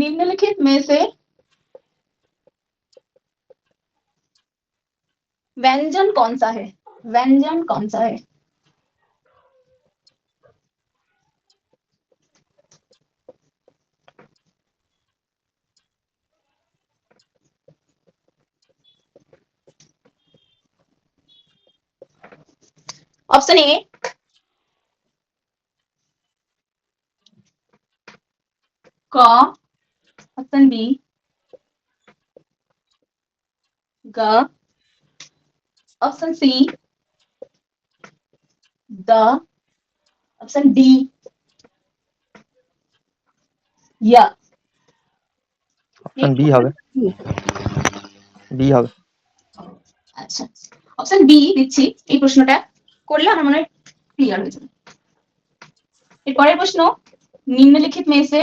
निम्नलिखित में से व्यंजन कौन सा है? व्यंजन कौन सा है? ऑप्शन ए क অপশন বি গ অপশন সি দ অপশন ডি ইয়া অপশন বি হবে। বি হবে। আচ্ছা। অপশন বি দিচ্ছি এই প্রশ্নটা। করলে আমার মনে হয় ক্লিয়ার হয়ে যাবে। এরপরের প্রশ্ন নিম্নলিখিত মেসে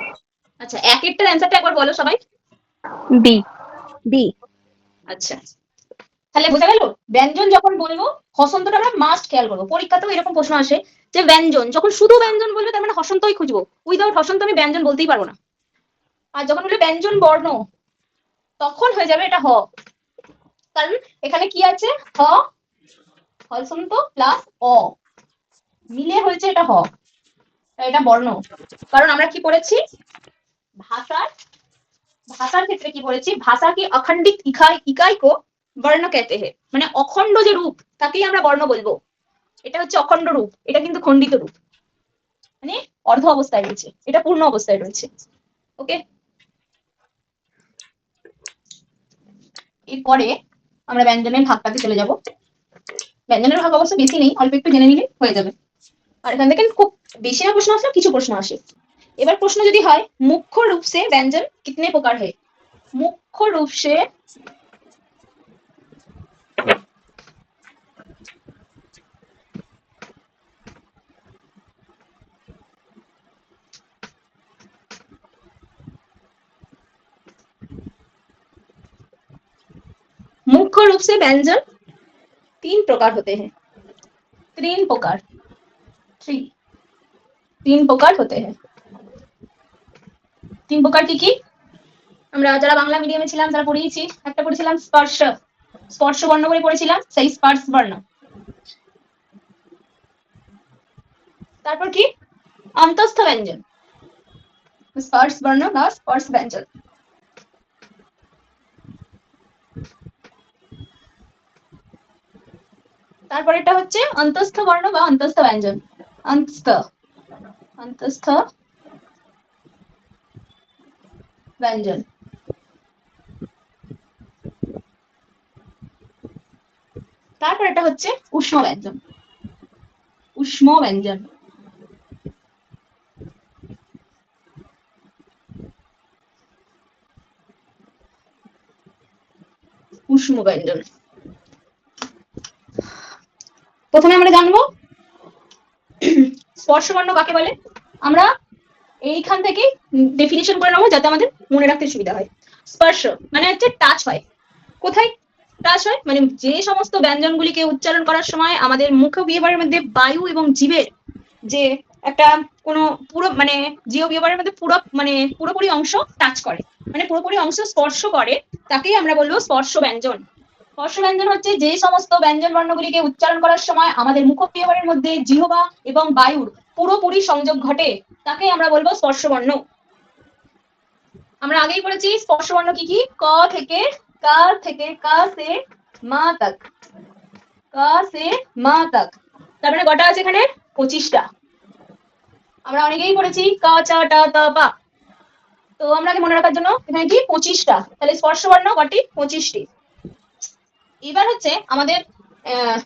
আচ্ছা এক একটার অ্যান্সারটা একবার বলো সবাই। বি বি আচ্ছা। তাহলে বোঝা গেল? ব্যঞ্জন যখন বলব হসন্তটা আমরা মাস্ট খেয়াল করব। পরীক্ষাতেও এরকম প্রশ্ন আসে যে ব্যঞ্জন যখন শুধু ব্যঞ্জন বলবে তার মানে হসন্তই খুঁজবো। উইদাউট হসন্ত আমি ব্যঞ্জন বলতেই পারব না। আর যখন বলবে ব্যঞ্জন বর্ণ তখন হয়ে যাবে এটা হ। কারণ এখানে কি আছে? হ হসন্ত প্লাস অ। মিলে হয়েছে এটা হ। এটা বর্ণ। কারণ আমরা কি পড়েছি? ভাষার ভাষার ক্ষেত্রে কি বলেছি? ভাষাকে অখণ্ডিত ইকাই, ইকাইকো বর্ণ কেতে হে। মানে অখণ্ড যে রূপ, তাকেই আমরা বর্ণ বলব। এটা হচ্ছে অখণ্ড রূপ, এটা কিন্তু খণ্ডিত রূপ। মানে অর্ধ অবস্থায় রয়েছে, এটা পূর্ণ অবস্থায় রয়েছে। ওকে? এরপরে আমরা ব্যঞ্জনের ভাগটাতে চলে যাব। ব্যঞ্জনের ভাগ অবশ্য বেশি নেই, অল্প একটু জেনে নিলে হয়ে যাবে। আর এখান থেকে খুব বেশি না প্রশ্ন আসে কিছু প্রশ্ন আসে। এবার প্রশ্ন যদি হয় মুখ্য রূপ সে ব্যঞ্জন কিতনে প্রকার হয় মুখ্য রূপ সে मुख्य रूप से व्यंजन तीन प्रकार होते हैं तीन प्रकार थ्री तीन प्रकार होते हैं তিন প্রকার কি কি? আমরা যারা বাংলা মিডিয়ামে ছিলাম তারা পড়িয়েছি, একটা পড়েছিলাম স্পর্শ। স্পর্শ বর্ণ করে পড়েছিলাম, সেই স্পর্শ বর্ণ। তারপর কি? অন্তস্থ ব্যঞ্জন। স্পর্শ বর্ণ বা স্পর্শ ব্যঞ্জন। তারপর এটা হচ্ছে অন্তস্থ বর্ণ বা অন্তস্থ ব্যঞ্জন। অন্তস্থ। অন্তস্থ ব্যঞ্জন। তারপর এটা হচ্ছে উষ্ম ব্যঞ্জন। উষ্ম ব্যঞ্জন। উষ্ম ব্যঞ্জন। প্রথমে আমরা জানব স্পর্শবর্ণ কাকে বলে? আমরা এইখান থেকে ডেফিনিশন করে নেব যাতে আমাদের মনে রাখতে সুবিধা হয়। স্পর্শ মানে হচ্ছে টাচ হয়। কোথায় টাচ হয়? মানে যে সমস্ত ব্যঞ্জনগুলিকে উচ্চারণ করার সময় আমাদের মুখ বিহেভারের মধ্যে বায়ু এবং জীবের যে একটা কোনো পুরো মানে জিও বিহেভারের মধ্যে পুরো মানে পুরোপুরি অংশ টাচ করে। মানে পুরোপুরি অংশ স্পর্শ করে, তাকেই আমরা বলব স্পর্শ ব্যঞ্জন। স্পর্শ ব্যঞ্জন হচ্ছে যে সমস্ত ব্যঞ্জন বর্ণগুলিকে উচ্চারণ করার সময় আমাদের মুখ বিহেভারের মধ্যে জিহবা এবং বায়ুর পুরোপুরি সংযোগ ঘটে, তাকে আমরা বলব স্পর্শবর্ণ। আমরা আগেই পড়েছি, স্পর্শবর্ণ কি কি? ক থেকে কা থেকে কা সে মা তক। কা সে মা তক। তার মানে কটা আছে এখানে? পঁচিশটা। আমরা অনেকেই পড়েছি, কা, চা, টা, তা, পা। তো আমরা মনে রাখার জন্য? এখানে কি? পঁচিশটা। তাহলে স্পর্শবর্ণ কটি? পঁচিশটি। এবার হচ্ছে আমাদের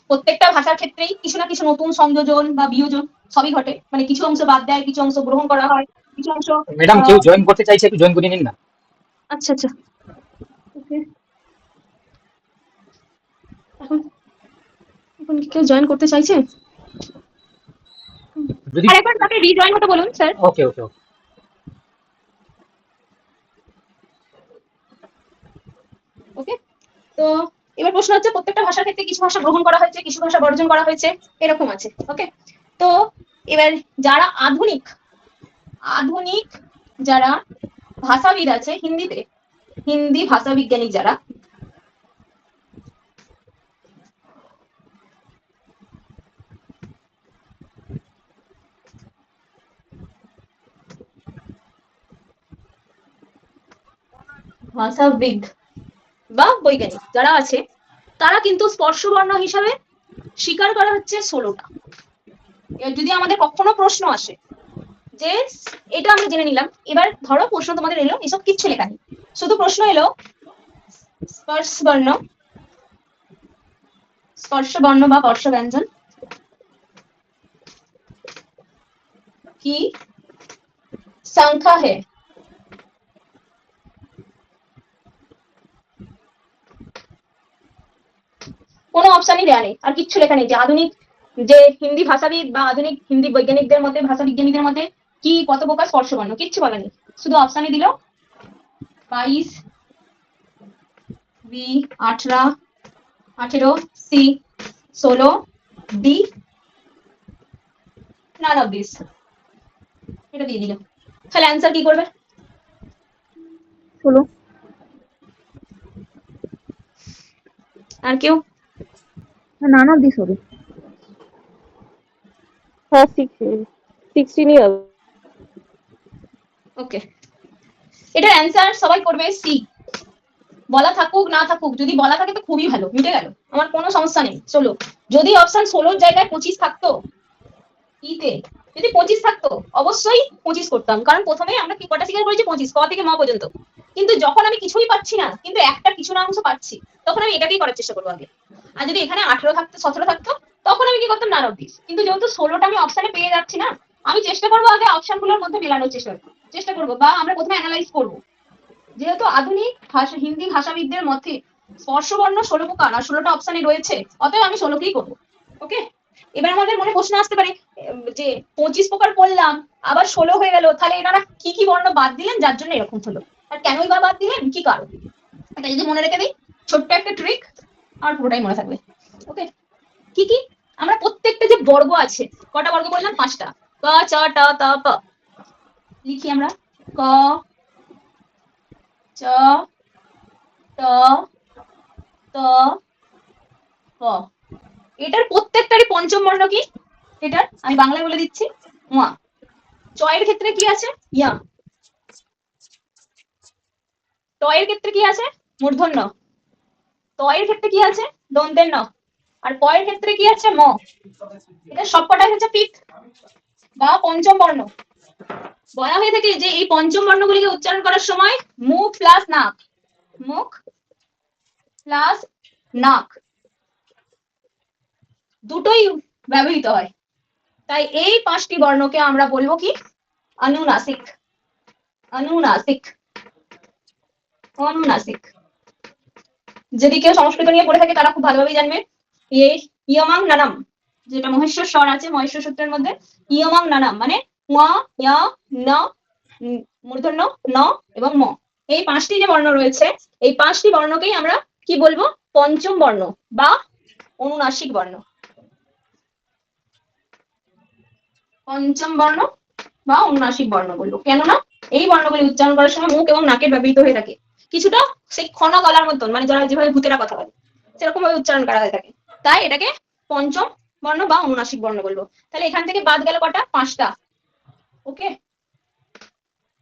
প্রত্যেকটা ভাষার ক্ষেত্রেই কিছু না কিছু নতুন সংযোজন বা বিয়োজন সবই ঘটে। মানে কিছু অংশ বাদ দেয় কিছু অংশ গ্রহণ করা হয় কিছু অংশ ম্যাডাম কেউ জয়েন করতে চাইছে একটু জয়েন করে নিন না। আচ্ছা আচ্ছা. এখন এখন কেউ জয়েন করতে চাইছে? যদি আর একবার তাকে রিজয়েন হতে বলুন স্যার ওকে ওকে ওকে। ওকে। তো এবার প্রশ্ন হচ্ছে প্রত্যেকটা ভাষার ক্ষেত্রে কিছু ভাষা গ্রহণ করা হয়েছে কিছু ভাষা বর্জন করা হয়েছে এরকম আছে। ওকে? তো এবার যারা আধুনিক আধুনিক যারা ভাষাবিদ আছে হিন্দিতে, হিন্দি ভাষা বিজ্ঞানী যারা, ভাষাবিদ বা বৈজ্ঞানিক যারা আছে, তারা কিন্তু স্পর্শবর্ণ হিসাবে স্বীকার করা হচ্ছে ষোলোটা। যদি আমাদের কখনো প্রশ্ন আসে যে, এটা আমরা জেনে নিলাম, এবার ধরো প্রশ্ন তোমাদের এলো, এসব কিচ্ছু লেখা নেই। শুধু প্রশ্ন এলো স্পর্শ বর্ণ স্পর্শ বর্ণ বা বর্ষ ব্যঞ্জন কি? সংখ্যা হে কোনো অপশনই দেওয়া নেই, আর কিচ্ছু লেখা নেই যে আধুনিক যে হিন্দি ভাষাবিদ বা আধুনিক হিন্দি বৈজ্ঞানিকদের মধ্যে ভাষা বিজ্ঞানীদের মধ্যে কি কত প্রকার স্পর্শবর্ণ? কিচ্ছু বলা নেই। শুধু অপশনই দিল বাইশ বি আঠরা আঠেরো সি ষোলো ডি নান অফ দিস এটা দিয়ে দিল। তাহলে অ্যান্সার কি করবে? ষোলো। আর কেউ? নান অফ দিস হবে হ্যাঁ সিক্স সিক্সটিনই হবে ওকে এটার অ্যান্সার সবাই করবে সি বলা থাকুক, না থাকুক, যদি বলা থাকে তো খুবই ভালো, মিটে গেল। আমার কোনো সমস্যা নেই, চলো। যদি অপশন ষোলোর জায়গায় পঁচিশ থাকতো ইতে যদি পঁচিশ থাকতো, অবশ্যই পঁচিশ করতাম। কারণ প্রথমে আমরা কি, কটা স্বীকার করেছি? পঁচিশ, ক থেকে ম পর্যন্ত। কিন্তু যখন আমি কিছুই পাচ্ছি না, কিন্তু একটা কিছু না অংশ পাচ্ছি তখন আমি এটাকেই করার চেষ্টা করব আগে। আর যদি এখানে আঠেরো থাকতো, সতেরো থাকতো তখন আমি কি করতাম? নান অব্দিস কিন্তু যেহেতু ষোলোটা আমি অপশানে পেয়ে যাচ্ছি না, আমি চেষ্টা করব আগে অপশনগুলোর মধ্যে মেলানোর চেষ্টা চেষ্টা করব বা আমরা প্রথমে অ্যানালাইজ করব। যেহেতু আধুনিক ভাষা, হিন্দি ভাষাবিদদের মধ্যে স্পর্শবর্ণ ষোলো প্রকার, আর ষোলোটা অপশনে রয়েছে, অতএব আমি ষোলোকেই করব। ওকে এবার আমাদের মনে প্রশ্ন আসতে পারে, যে পঁচিশ প্রকার পড়লাম আবার ষোলো হয়ে গেল, তাহলে এনারা কি কি বর্ণ বাদ দিলেন? যার জন্য এরকম হলো। আর কেনই বা বাদ দিলেন? কি কারণ? এটা যদি মনে রেখে দিই, ছোট্ট একটা ট্রিক আর পুরোটাই মনে থাকবে। ওকে কি কি? আমরা প্রত্যেকটা যে বর্গ আছে, কটা বর্গ বললাম? পাঁচটা। ক, চ, ট, ত, প। লিখি আমরা। ক, চ, ট, ত, প। এটার প্রত্যেকটারই পঞ্চম বর্ণ কি? এটার? আমি বাংলায় বলে দিচ্ছি। মা। চয়ের ক্ষেত্রে কি আছে? ইয়া টয়ের ক্ষেত্রে কি আছে? মূর্ধন্য। তয়ের ক্ষেত্রে কি আছে? দন্তের ন। আর পয়ের ক্ষেত্রে কি আছে? ম। এটা সবকটাই হচ্ছে পিক বা পঞ্চম বর্ণ। বলা হয়ে থাকে যে এই পঞ্চম বর্ণগুলিকে উচ্চারণ করার সময় মুখ প্লাস নাক। মুখ প্লাস নাক। দুটোই ব্যবহৃত হয়। তাই এই পাঁচটি বর্ণকে আমরা বলব কি? অনুনাসিক অনুনাসিক অনুনাসিক। যদি কেউ সংস্কৃত নিয়ে পড়ে থাকে, তারা খুব ভালোভাবেই জানবে। ইয়মাং নানাম, যেটা মহেশ্বর স্বর আছে, মহেশ্বর সূত্রের মধ্যে। ইয়মাং নানাম মানে ন মূর্ধন্য, ন এবং ম। এই পাঁচটি যে বর্ণ রয়েছে, এই পাঁচটি বর্ণকেই আমরা কি বলব? পঞ্চম বর্ণ বা অনুনাসিক বর্ণ। পঞ্চম বর্ণ বা অনুনাসিক বর্ণ বলব। কেননা এই বর্ণগুলি উচ্চারণ করার সময় মুখ এবং নাকের ব্যবহৃত হয়ে থাকে। কিছুটা সেই ক্ষণ গলার মতন মানে যারা যেভাবে ভূতেরা কথা বলে সেরকম ভাবে উচ্চারণ করা হয়ে থাকে। তাই এটাকে পঞ্চম বর্ণ বা অনুনাসিক বর্ণ বলব। তাহলে এখান থেকে বাদ গেল কটা? পাঁচটা। ওকে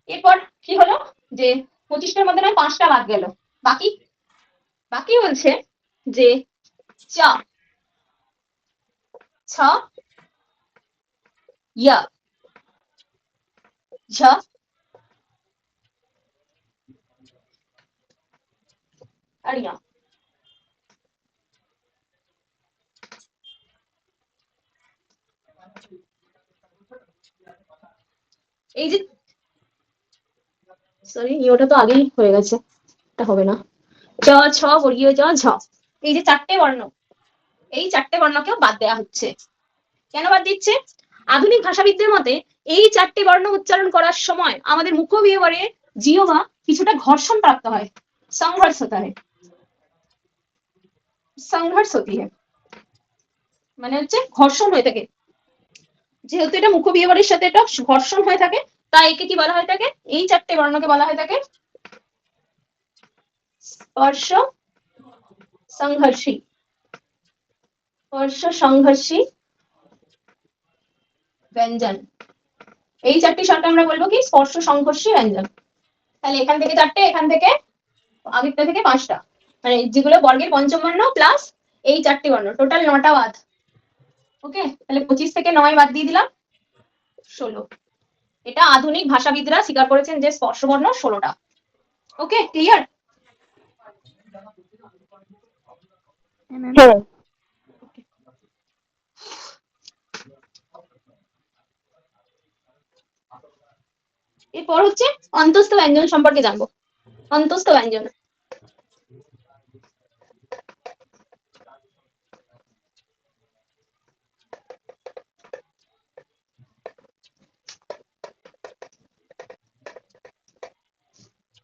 এরপর কি হলো? যে পঁচিশটার মধ্যে নয়, পাঁচটা বাদ গেল। বাকি? বাকি বলছে যে চ। আর ইয়া এই যে সরি ইওটা তো আগেই হয়ে গেছে। এটা হবে না। চ ছ বর্গীয় জ, ঝ। এই যে চারটে বর্ণ, এই চারটে বর্ণকেও বাদ দেওয়া হচ্ছে। কেন বাদ দিচ্ছে? আধুনিক ভাষাবিদদের মতে এই চারটে বর্ণ উচ্চারণ করার সময় আমাদের মুখ বিহবরে জিহবা কিছুটা ঘর্ষণ প্রাপ্ত হয়, সংঘর্ষ হতা হয় সংঘর্ষ হতি মানে হচ্ছে ঘর্ষণ হয়ে থাকে। যেহেতু এটা মুখ বিহবরের সাথে এটা ঘর্ষণ হয়ে থাকে, তাই একে কি বলা হয়ে থাকে এই চারটে বর্ণকে বলা হয়ে থাকে স্পর্শ সংঘর্ষী। স্পর্শ সংঘর্ষী ব্যঞ্জন। এই চারটি শর্ত আমরা বলব কি? স্পর্শ সংঘর্ষী ব্যঞ্জন। তাহলে এখান থেকে চারটে, এখান থেকে আগেরটা থেকে পাঁচটা। মানে যেগুলো বর্গের পঞ্চম বর্ণ প্লাস এই চারটি বর্ণ টোটাল নটা বাদ। ওকে? তাহলে পঁচিশ থেকে নয় বাদ দিয়ে দিলাম। ষোলো। এটা আধুনিক ভাষাবিদরা স্বীকার করেছেন যে স্পর্শ বর্ণ ষোলোটা। ওকে? ক্লিয়ার এরপর হচ্ছে অন্তস্থ ব্যঞ্জন সম্পর্কে জানব। অন্তস্থ ব্যঞ্জন।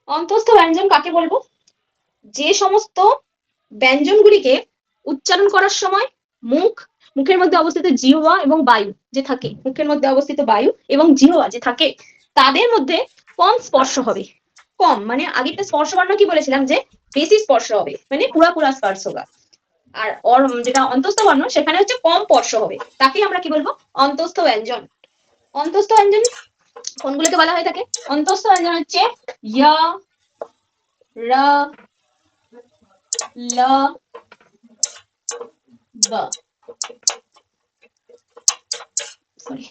অন্তস্থ ব্যঞ্জন কাকে বলব? যে সমস্ত ব্যঞ্জনগুলিকে উচ্চারণ করার সময় মুখ, মুখের মধ্যে অবস্থিত জিহ্বা এবং বায়ু যে থাকে, মুখের মধ্যে অবস্থিত বায়ু এবং জিহ্বা যে থাকে, তাদের মধ্যে কম স্পর্শ হবে। কম মানে আগেরটা স্পর্শ বর্ণ কি বলেছিলাম যে বেশি স্পর্শ হবে মানে পুরা পুরা স্পর্শ আর অর যেটা অন্তস্থ বর্ণ, সেখানে হচ্ছে কম স্পর্শ হবে। তাকে আমরা কি বলব? অন্তস্থ ব্যঞ্জন। অন্তস্থ ব্যঞ্জন কোনগুলোকে বলা হয়ে থাকে? অন্তস্থ ব্যঞ্জন হচ্ছে র, ল, ব। সরি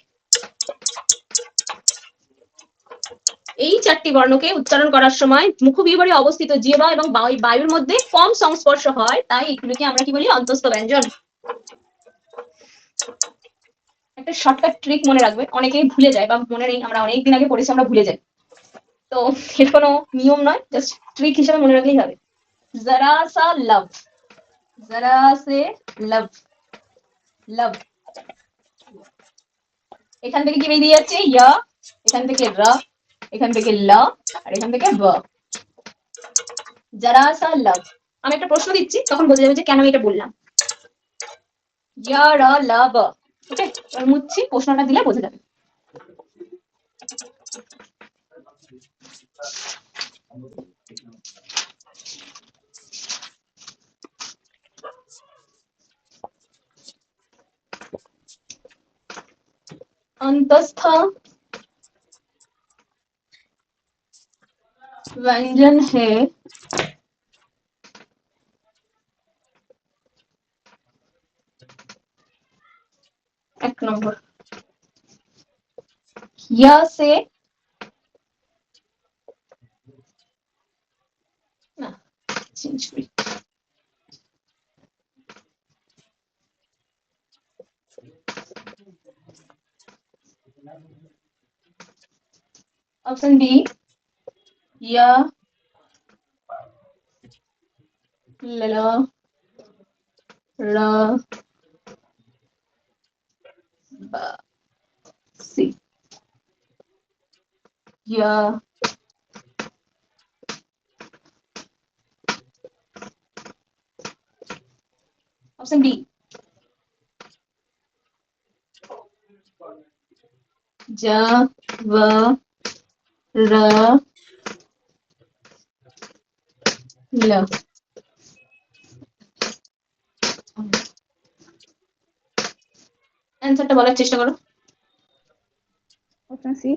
এই চারটি বর্ণকে উচ্চারণ করার সময় মুখবিবরে অবস্থিত জিহ্বা এবং বায়ু- বায়ুর মধ্যে কম সংস্পর্শ হয়, তাই এগুলোকে আমরা কি বলি? অন্তস্থ ব্যঞ্জন। একটা শর্টকাট ট্রিক মনে রাখবে, অনেকেই ভুলে যায় বা মনে নেই, আমরা অনেক দিন আগে পড়েছি, আমরা ভুলে যাই। তো এর কোনো নিয়ম নয় জাস্ট ট্রিক হিসেবে মনে রাখলেই হবে। জরা সা লাভ। জরা সে লাভ। লাভ। এখান থেকে কি বেরিয়ে যাচ্ছে? ইয়া এখান থেকে র। এখান থেকে ল। আর এখান থেকে ব। যারা সা লাভ। আমি একটা প্রশ্ন দিচ্ছি, তখন বোঝা যাবে যে কেন এটা বললাম। ইয়া র, ল, ব। ওকে? মুচ্ছি, প্রশ্নটা দিলে বোঝা যাবে। अंतस्थ व्यंजन है। एक नंबर। यह से Option B. Ya. La. La. Ba. Si. Ya. Option B. Ja, wa, र ल। অ্যান্সারটা বলার চেষ্টা করো। অপশন সি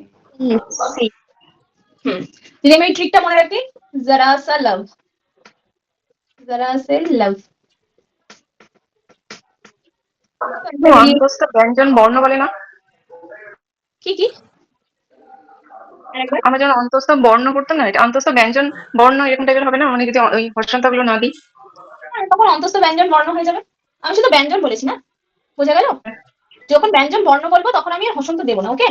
হুম। যদি আমি এই ট্রিকটা মনে রাখি? জরা সা লাভ জরা সে লাভ অন্তস্থ ব্যঞ্জন বর্ণ বলে না কি কি? আরেকবার আমরা যখন অন্তস্থ বর্ণ করতাম না এটা অন্তস্থ ব্যঞ্জন বর্ণ এরকম টাইপের হবে না মানে যদি ওই হর্ষণতা গুলো না দিই। হ্যাঁ, তখন অন্তস্থ ব্যঞ্জন বর্ণ হয়ে যাবে। আমি শুধু ব্যঞ্জন বলেছি না বোঝা গেল? যখন ব্যঞ্জন বর্ণ বলব তখন আমি হসন্ত দেবো না ওকে?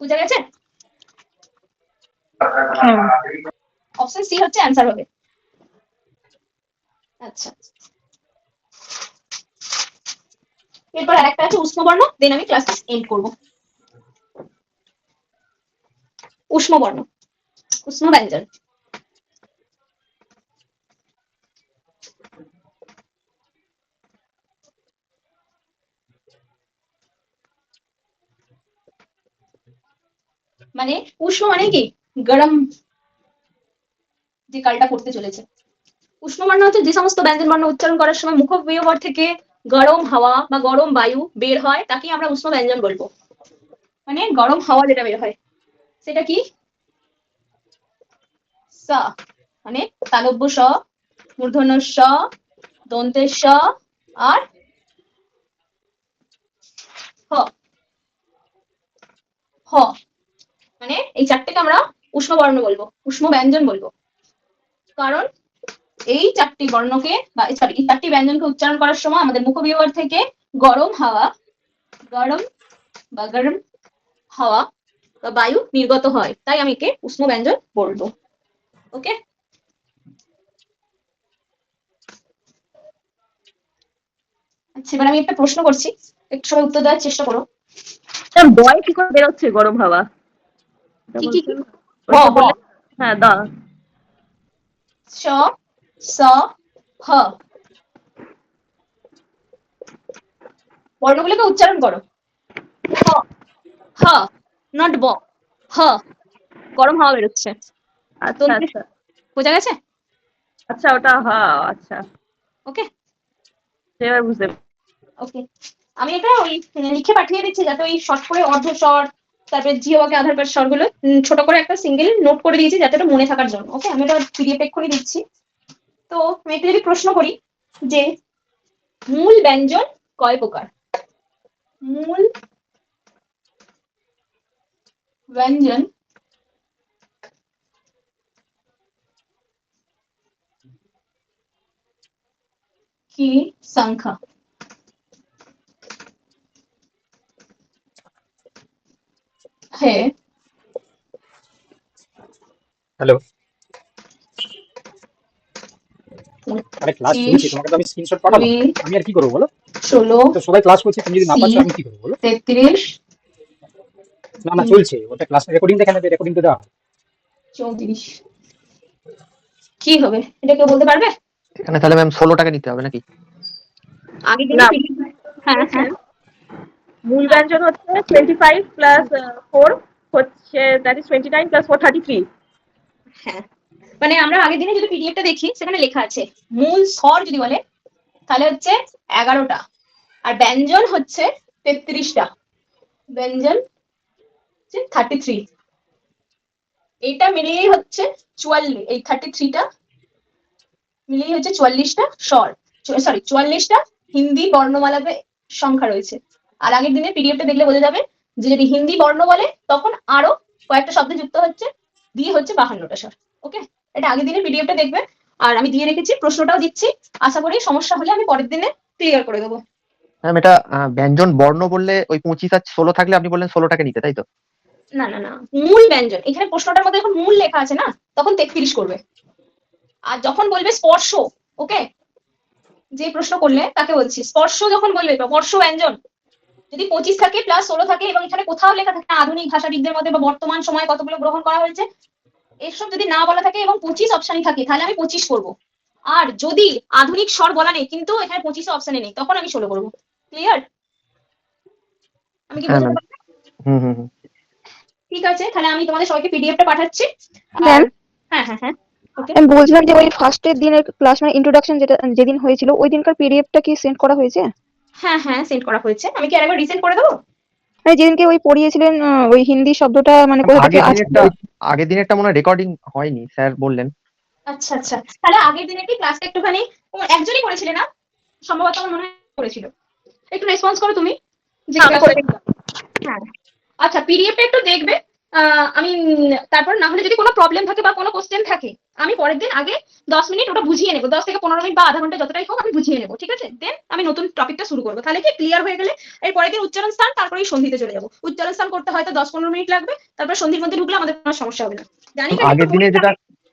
বুঝা গেছে? হ্যাঁ। অপশন সি হচ্ছে অ্যান্সার হবে। আচ্ছা। এরপর আরেকটা আছে উষ্ণবর্ণ দেন আমি ক্লাস এন্ড করব। উষ্ণবর্ণ। উষ্ণ ব্যঞ্জন। মানে উষ্ণ মানে কি? গরম যে কালটা করতে চলেছে। উষ্ণবর্ণ হচ্ছে যে সমস্ত ব্যঞ্জন বর্ণ উচ্চারণ করার সময় মুখ মুখবিহবর থেকে গরম হাওয়া বা গরম বায়ু বের হয় তাকে আমরা উষ্ণ ব্যঞ্জন বলব। মানে গরম হাওয়া যেটা বের হয়। সেটা কি? স। মানে তালব্য স মূর্ধন্য স দন্তের স, আর হ। হ। মানে এই চারটেকে আমরা উষ্ণ বর্ণ বলব উষ্ম ব্যঞ্জন বলব। কারণ এই চারটি বর্ণকে বা সরি এই চারটি ব্যঞ্জনকে উচ্চারণ করার সময় আমাদের মুখবিহর থেকে গরম হাওয়া, গরম বা গরম হাওয়া বা বায়ু নির্গত হয় তাই আমি একে উষ্ণ ব্যঞ্জন বলব। ওকে আচ্ছা এবার আমি একটা প্রশ্ন করছি। একটু সবাই উত্তর দেওয়ার চেষ্টা করো। বয় কি করে বেরোচ্ছে গরম হাওয়া? হ্যাঁ দা স স হ। বর্ণগুলোকে উচ্চারণ করো। হ হ। নট ব হ গরম হাওয়া বেরোচ্ছে। আচ্ছা আচ্ছা। বোঝা গেছে? আচ্ছা ওটা হা আচ্ছা। ওকে। সেবার বুঝতে ওকে। আমি এটা ওই লিখে পাঠিয়ে দিচ্ছি যাতে ওই শর্ট করে অর্ধ স্বর তারপরে জিওকে আধার কার্ড উম, ছোট করে একটা সিঙ্গেল নোট করে দিয়েছি যাতে এটা মনে থাকার জন্য। ওকে আমি এটা পিডিএফ এক্ষুনি দিচ্ছি। তো আমি একটা যদি প্রশ্ন করি যে মূল ব্যঞ্জন কয় প্রকার? মূল ব্যঞ্জন की संख्या है হ্যালো আরে ক্লাস ত্রিশ, চলছে তোমাকে তো আমি স্ক্রিনশট পাঠাবো কুড়ি আমি আর কি করবো বলো ষোলো তো সবাই ক্লাস করছে তুমি যদি না পাচ্ছ আমি কি করবো বলো তেত্রিশ না না চলছে ওটা ক্লাস রেকর্ডিং দেখে নেবে রেকর্ডিং তো হবে। চৌত্রিশ। কি হবে? এটা কেউ বলতে পারবে? এখানে তাহলে ম্যাম ষোলো টাকা নিতে হবে নাকি? আগে দিনে না। হ্যাঁ হ্যাঁ। মূল ব্যঞ্জন হচ্ছে টোয়েন্টি ফাইভ প্লাস ফোর হচ্ছে that is twenty nine plus four thirty three হ্যাঁ। মানে আমরা আগের দিনে যদি পিডিএফটা দেখি সেখানে লেখা আছে মূল স্বর যদি বলে তাহলে হচ্ছে এগারোটা। আর ব্যঞ্জন হচ্ছে তেত্রিশটা। ব্যঞ্জন হচ্ছে থার্টি থ্রি এইটা মিলিয়েই হচ্ছে চুয়াল্লিশ এই থার্টি থ্রিটা মিলিয়ে হচ্ছে চুয়াল্লিশটা স্বর। সরি চুয়াল্লিশটা হিন্দি বর্ণমালাতে সংখ্যা রয়েছে। আর আগের দিনে পিডিএফটা দেখলে বোঝা যাবে যে যদি হিন্দি বর্ণ বলে, তখন আরও কয়েকটা শব্দ যুক্ত হচ্ছে, দিয়ে হচ্ছে বাহান্নটা স্বর। ওকে? এটা আগের দিনের পিডিএফটা দেখবে। আর আমি দিয়ে রেখেছি, প্রশ্নটাও দিচ্ছি। আশা করি সমস্যা হলে আমি পরের দিনে ক্লিয়ার করে দেবো। ম্যাম এটা ব্যঞ্জন বর্ণ বললে ওই পঁচিশ আর ষোলো থাকলে আপনি বললেন ষোলো টাকা নিতে, তাই তো? না না না। মূল ব্যঞ্জন। এখানে প্রশ্নটার মধ্যে যখন মূল লেখা আছে না? তখন তেত্রিশ করবে। আর যখন বলবে স্পর্শ ওকে? যে প্রশ্ন করলে তাকে বলছি। স্পর্শ যখন বলবে স্পর্শ ব্যঞ্জন যদি পঁচিশ থাকে প্লাস ষোলো থাকে এবং এখানে কোথাও লেখা থাকে আধুনিক ভাষাবিদদের মধ্যে বা বর্তমান সময়ে কতগুলো গ্রহণ করা হয়েছে এসব যদি না বলা থাকে এবং পঁচিশ অপশানই থাকে তাহলে আমি পঁচিশ করব। আর যদি আধুনিক স্বর বলা নেই কিন্তু এখানে পঁচিশ অপশানে নেই তখন আমি ষোলো করব। ক্লিয়ার আমি কি হ্যাঁ, বোঝাতে ঠিক আছে তাহলে আমি তোমাদের সবাইকে পিডিএফটা পাঠাচ্ছি। Ma'am? হ্যাঁ হ্যাঁ হ্যাঁ ওকে আমি বলছিলাম যে ওই ফার্স্টের দিনের ক্লাস মানে ইন্ট্রোডাকশন যেটা যেদিন হয়েছিল ওই দিনকার পিডিএফটা কি সেন্ড করা হয়েছে? হ্যাঁ হ্যাঁ সেন্ড করা হয়েছে। আমি কি আরেকবার রিসেন্ড করে দেবো? মানে যেদিনকে ওই পড়িয়েছিলেন ওই হিন্দি শব্দটা মানে কোথা থেকে আগের আসছে আগের দিনেরটা মনে রেকর্ডিং হয়নি স্যার বললেন। আচ্ছা আচ্ছা। তাহলে আগের দিনে কি ক্লাসটা একটুখানি একজনই করেছিলে না? সম্ভবত আমার মনে হয় করেছিল। একটু রেসপন্স করো তুমি। যে। হ্যাঁ। আচ্ছা পিডিএফটা একটু দেখবে। আমি তারপর না হলে যদি কোনো প্রবলেম থাকে বা কোনো কোশ্চেন থাকে আমি পরের দিন আগে দশ মিনিট ওটা বুঝিয়ে নেব। দশ থেকে পনেরো মিনিট বা আধা ঘণ্টা যতটাই হোক আমি বুঝিয়ে নেব ঠিক আছে? দেন আমি নতুন টপিকটা শুরু করব। তাহলে কি ক্লিয়ার হয়ে গেলে? এর পরের দিন উচ্চারণ স্থান তারপরেই সন্ধিতে চলে যাব। উচ্চারণ স্থান করতে হয়তো দশ পনেরো মিনিট লাগবে তারপর সন্ধির মধ্যে ঢুকলে আমাদের কোনো সমস্যা হবে না। জানি আগের দিনে যেটা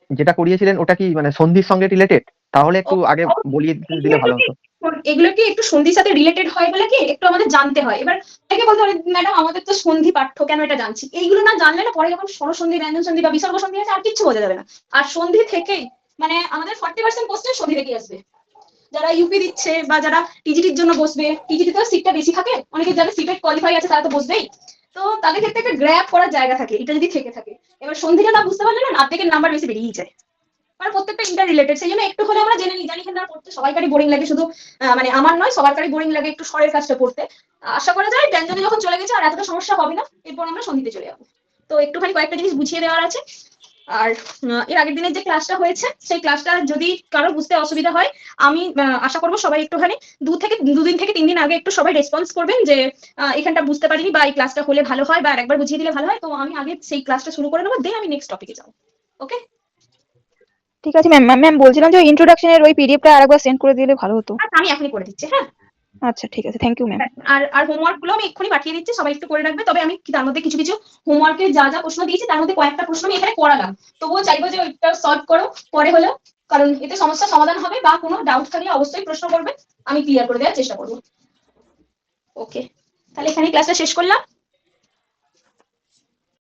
যেটা করিয়েছিলেন ওটা কি মানে সন্ধির সঙ্গে রিলেটেড তাহলে একটু আগে বলিয়ে দিলে ভালো হতো। এগুলো কি একটু সন্ধির সাথে রিলেটেড হয় বলে কি? একটু আমাদের জানতে হয়। এবার অনেকে বলতে পারে, ম্যাডাম, আমাদের তো সন্ধি পাঠ্য, কেন এটা জানছি? এইগুলো না জানলে না পরে যখন সরসন্ধি ব্যঞ্জন সন্ধি বা বিসর্গ সন্ধি আছে, আর কিচ্ছু বোঝা যাবে না। আর সন্ধি থেকেই মানে আমাদের ফর্টি পার্সেন্ট কোশ্চেন সন্ধি থেকেই আসবে। যারা ইউপি দিচ্ছে বা যারা টিজিটির জন্য বসবে টিজিটিতে সিটটা বেশি থাকে। অনেকে যারা সিটের কোয়ালিফাই আছে, তারা তো বসবেই। তো তাদের ক্ষেত্রে একটা গ্র্যাপ করার জায়গা থাকে, এটা যদি থেকে থাকে। এবার সন্ধিটা না বুঝতে পারলে না অর্ধেকের নাম্বার বেশি বেরিয়েই যায়। মানে প্রত্যেকটা ইন্টার রিলেটেড সেই জন্য একটু হলে আমরা জেনে নিই, জানি এখানে পড়তে সবাইকারই বোরিং লাগে, শুধু মানে আমার নয়, সবারকারই বোরিং লাগে একটু স্বরের কাজটা পড়তে। আশা করা যায় ব্যঞ্জনে যখন চলে গেছে আর এতটা সমস্যা হবে না, এরপর আমরা সন্ধিতে চলে যাব। তো একটুখানি কয়েকটা জিনিস বুঝিয়ে দেওয়ার আছে। আর এর আগের দিনের যে ক্লাসটা হয়েছে, সেই ক্লাসটা যদি কারও বুঝতে অসুবিধা হয়, আমি আশা করব সবাই একটুখানি দু থেকে, দুদিন থেকে তিন দিন আগে একটু সবাই রেসপন্স করবেন যে এখানটা বুঝতে পারিনি বা এই ক্লাসটা হলে ভালো হয় বা একবার বুঝিয়ে দিলে ভালো হয়। তো আমি আগে সেই ক্লাসটা শুরু করে নেব দেন আমি নেক্সট টপিকে যাব। ওকে ঠিক আছে ম্যাম ম্যাম বলছিলাম যে ইন্ট্রোডাকশনের ওই পিডিএফটা আরেকবার সেন্ড করে দিলে ভালো হতো। আমি এখনই করে দিচ্ছি হ্যাঁ। আচ্ছা ঠিক আছে থ্যাংক ইউ ম্যাম আর আর হোমওয়ার্কগুলো আমি এক্ষুনি পাঠিয়ে দিচ্ছি সবাই একটু করে রাখবে। তবে আমি তার মধ্যে কিছু কিছু হোমওয়ার্কে যা যা প্রশ্ন দিয়েছি তার মধ্যে কয়েকটা প্রশ্ন আমি এখানে করালাম। তবুও চাইব যে ওইটা সলভ করো পরে হলেও কারণ এতে সমস্যার সমাধান হবে বা কোনো ডাউট থাকলে অবশ্যই প্রশ্ন করবে আমি ক্লিয়ার করে দেওয়ার চেষ্টা করব। ওকে তাহলে এখানে ক্লাসটা শেষ করলাম।